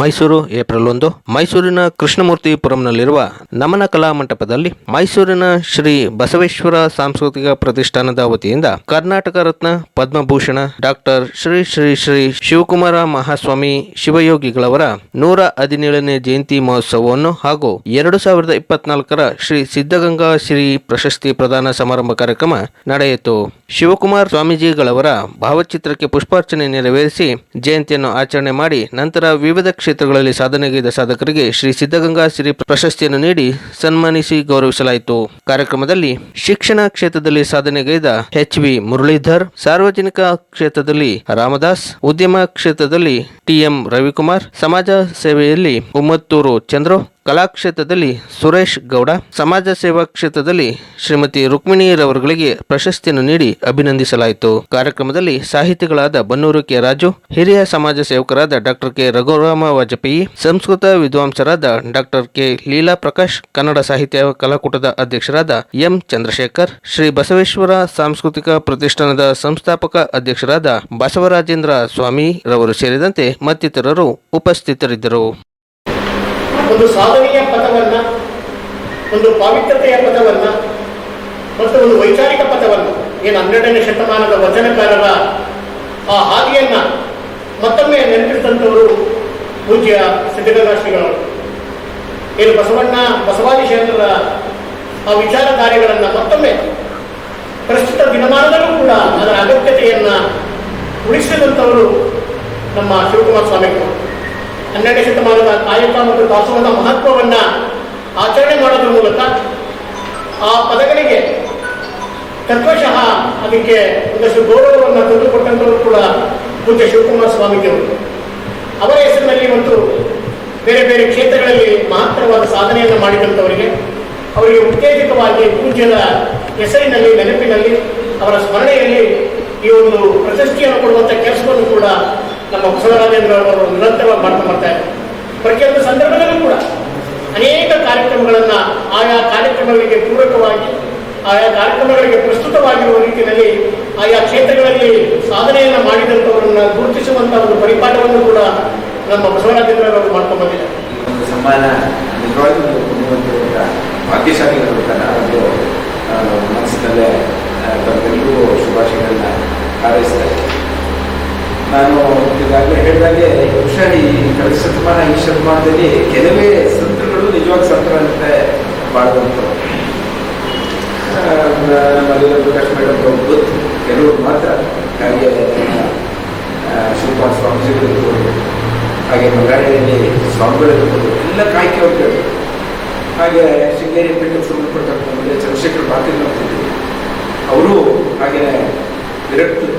Mysuru, April ಒಂದು. ಮೈಸೂರಿನ ಕೃಷ್ಣಮೂರ್ತಿಪುರಂನಲ್ಲಿರುವ ನಮನ ಕಲಾ ಮಂಟಪದಲ್ಲಿ ಮೈಸೂರಿನ ಶ್ರೀ ಬಸವೇಶ್ವರ ಸಾಂಸ್ಕೃತಿಕ ಪ್ರತಿಷ್ಠಾನದ ವತಿಯಿಂದ ಕರ್ನಾಟಕ ರತ್ನ ಪದ್ಮಭೂಷಣ ಡಾಕ್ಟರ್ ಶ್ರೀ ಶ್ರೀ ಶ್ರೀ ಶಿವಕುಮಾರ ಮಹಾಸ್ವಾಮಿ ಶಿವಯೋಗಿಗಳವರ ನೂರ ಹದಿನೇಳನೇ ಜಯಂತಿ ಮಹೋತ್ಸವವನ್ನು ಹಾಗೂ ಎರಡು ಸಾವಿರದ ಇಪ್ಪತ್ನಾಲ್ಕರ ಶ್ರೀ ಸಿದ್ಧಗಂಗಾ ಶ್ರೀ ಪ್ರಶಸ್ತಿ ಪ್ರದಾನ ಸಮಾರಂಭ ಕಾರ್ಯಕ್ರಮ ನಡೆಯಿತು. ಶಿವಕುಮಾರ್ ಸ್ವಾಮೀಜಿಗಳವರ ಭಾವಚಿತ್ರಕ್ಕೆ ಪುಷ್ಪಾರ್ಚನೆ ನೆರವೇರಿಸಿ ಜಯಂತಿಯನ್ನು ಆಚರಣೆ ಮಾಡಿ ನಂತರ ವಿವಿಧ ಕ್ಷೇತ್ರಗಳಲ್ಲಿ ಸಾಧನೆಗೈದ ಸಾಧಕರಿಗೆ ಶ್ರೀ ಸಿದ್ಧಗಂಗಾ ಶ್ರೀ ಪ್ರಶಸ್ತಿಯನ್ನು ನೀಡಿ ಸನ್ಮಾನಿಸಿ ಗೌರವಿಸಲಾಯಿತು. ಕಾರ್ಯಕ್ರಮದಲ್ಲಿ ಶಿಕ್ಷಣ ಕ್ಷೇತ್ರದಲ್ಲಿ ಸಾಧನೆಗೈದ ಎಚ್ ವಿ ಮುರಳೀಧರ್, ಸಾರ್ವಜನಿಕ ಕ್ಷೇತ್ರದಲ್ಲಿ ರಾಮದಾಸ್, ಉದ್ಯಮ ಕ್ಷೇತ್ರದಲ್ಲಿ ಟಿಎಂ ರವಿಕುಮಾರ್, ಸಮಾಜ ಸೇವೆಯಲ್ಲಿ ಉಮ್ಮತ್ತೂರು ಚಂದ್ರು ಕಲಾ ಕ್ಷೇತ್ರದಲ್ಲಿ ಸುರೇಶ್ ಗೌಡ, ಸಮಾಜ ಸೇವಾ ಕ್ಷೇತ್ರದಲ್ಲಿ ಶ್ರೀಮತಿ ರುಕ್ಮಿಣಿಯರವರುಗಳಿಗೆ ಪ್ರಶಸ್ತಿಯನ್ನು ನೀಡಿ ಅಭಿನಂದಿಸಲಾಯಿತು. ಕಾರ್ಯಕ್ರಮದಲ್ಲಿ ಸಾಹಿತಿಗಳಾದ ಬನ್ನೂರು ಕೆ. ರಾಜು, ಹಿರಿಯ ಸಮಾಜ ಸೇವಕರಾದ ಡಾಕ್ಟರ್ ಕೆ. ರಘುರಾಮ ವಾಜಪೇಯಿ, ಸಂಸ್ಕೃತ ವಿದ್ವಾಂಸರಾದ ಡಾಕ್ಟರ್ ಕೆ. ಲೀಲಾ ಪ್ರಕಾಶ್ ಕನ್ನಡ ಸಾಹಿತ್ಯ ಕಲಾಕೂಟದ ಅಧ್ಯಕ್ಷರಾದ ಎಂ. ಚಂದ್ರಶೇಖರ್, ಶ್ರೀ ಬಸವೇಶ್ವರ ಸಾಂಸ್ಕೃತಿಕ ಪ್ರತಿಷ್ಠಾನದ ಸಂಸ್ಥಾಪಕ ಅಧ್ಯಕ್ಷರಾದ ಬಸವರಾಜೇಂದ್ರ ಸ್ವಾಮಿ ರವರು ಸೇರಿದಂತೆ ಮತ್ತಿತರರು ಉಪಸ್ಥಿತರಿದ್ದರು. ಒಂದು ಸಾಧನೆಯ ಪಥವನ್ನ, ಒಂದು ಪಾವಿತ್ರತೆಯ ಪಥವನ್ನ ಮತ್ತು ಒಂದು ವೈಚಾರಿಕ ಪಥವನ್ನ, ಏನು ಹನ್ನೆರಡನೇ ಶತಮಾನದ ವಚನಕಾರರ ಆ ಹಾದಿಯನ್ನ ಮತ್ತೊಮ್ಮೆ ನೆನಪಿಸಿದಂಥವರು ಪೂಜ್ಯ ಸಿದ್ಧಗಂಗಾ ಶ್ರೀಗಳವರು ಏನು ಬಸವಣ್ಣ, ಬಸವಾದಿ ಶರಣರ ಆ ವಿಚಾರಧಾರೆಗಳನ್ನ ಮತ್ತೊಮ್ಮೆ ಪ್ರಸ್ತುತ ದಿನಮಾನದಲ್ಲೂ ಕೂಡ ಅದರ ಅಗತ್ಯತೆಯನ್ನ ಉಳಿಸಿದಂಥವರು ನಮ್ಮ ಶಿವಕುಮಾರ ಸ್ವಾಮಿಗಳು ಹನ್ನೆರಡನೇ ಶತಮಾನದ ಕಾಯಕ ಮತ್ತು ದಾಸೋಹದ ಮಹತ್ವವನ್ನ ಆಚರಣೆ ಮಾಡೋದ್ರ ಮೂಲಕ ಆ ಪದಗಳಿಗೆ ತತ್ವಶಃ ಅದಕ್ಕೆ ಒಂದಷ್ಟು ಗೌರವವನ್ನು ತಂದುಕೊಟ್ಟಂತವರು ಕೂಡ ಪೂಜ್ಯ ಶಿವಕುಮಾರ ಸ್ವಾಮಿಗಳು ಅವರ ಹೆಸರಿನಲ್ಲಿ ಒಂದು ಬೇರೆ ಬೇರೆ ಕ್ಷೇತ್ರಗಳಲ್ಲಿ ಮಹತ್ತರವಾದ ಸಾಧನೆಯನ್ನು ಮಾಡಿದಂಥವರಿಗೆ, ಅವರಿಗೆ ಉತ್ತೇಜಿತವಾಗಿ ಪೂಜ್ಯದ ಹೆಸರಿನಲ್ಲಿ ನೆನಪಿನಲ್ಲಿ ಅವರ ಸ್ಮರಣೆಯಲ್ಲಿ ಈ ಒಂದು ಪ್ರಶಸ್ತಿಯನ್ನು ಕೊಡುವಂಥ ಕೆಲಸವನ್ನು ನಮ್ಮ ಬಸವರಾಜೇಂದ್ರ ಅವರು ನಿರಂತರವಾಗಿ ಮಾಡ್ತಾ ಮಾಡ್ತಾ ಇದ್ದಾರೆ. ಪ್ರತಿಯೊಂದು ಸಂದರ್ಭದಲ್ಲೂ ಕೂಡ ಅನೇಕ ಕಾರ್ಯಕ್ರಮಗಳನ್ನು ಆಯಾ ಕಾರ್ಯಕ್ರಮಗಳಿಗೆ ಪೂರಕವಾಗಿ, ಆಯಾ ಕಾರ್ಯಕ್ರಮಗಳಿಗೆ ಪ್ರಸ್ತುತವಾಗಿರುವ ರೀತಿಯಲ್ಲಿ ಆಯಾ ಕ್ಷೇತ್ರಗಳಲ್ಲಿ ಸಾಧನೆಯನ್ನು ಮಾಡಿದಂಥವರನ್ನ ಗುರುತಿಸುವಂತಹ ಒಂದು ಪರಿಪಾಠವನ್ನು ಕೂಡ ನಮ್ಮ ಬಸವರಾಜೇಂದ್ರ ಅವರು ಮಾಡ್ಕೊಂಡು ಬಂದಿದ್ದಾರೆ. ನಾನು ಈಗಾಗಲೇ ಹೇಳಿದಾಗೆ ಬಹುಶಃ ಈ ಕಳೆದ ಶತಮಾನ ಈ ಶತಮಾನದಲ್ಲಿ ಕೆಲವೇ ಸಂತರುಗಳು ನಿಜವಾಗಿ ಸಂತರಂತೆ ನಮ್ಮ ಅಲ್ಲಿನ ಪ್ರಕಾಶ್ ಮೇಡಮ್ ಗೊತ್ತು ಕೆಲವರು ಮಾತ್ರ ಹಾಗೆ ಶಿವಕುಮಾರ್ ಸ್ವಾಮೀಜಿಗಳಿರ್ಬೋದು ಹಾಗೆ ಮಂಗಾಳಿಯಲ್ಲಿ ಸ್ವಾಮಿಗಳಿರ್ಬೋದು, ಎಲ್ಲ ಕಾಯ್ಕೆ ಹಾಗೆ ಶೃಂಗೇರಿ ಪೀಠಕ್ಕೆ ಸಂಬಂಧಪಟ್ಟಂತ ಮುಂದೆ ಚಂದ್ರಶೇಖರ್ ಪಾಟೀಲ್ ಅವರು ಹಾಗೆ ವಿರಕ್ತರು.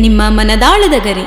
ನಿಮ್ಮ ಮನದಾಳದ ಗರಿ.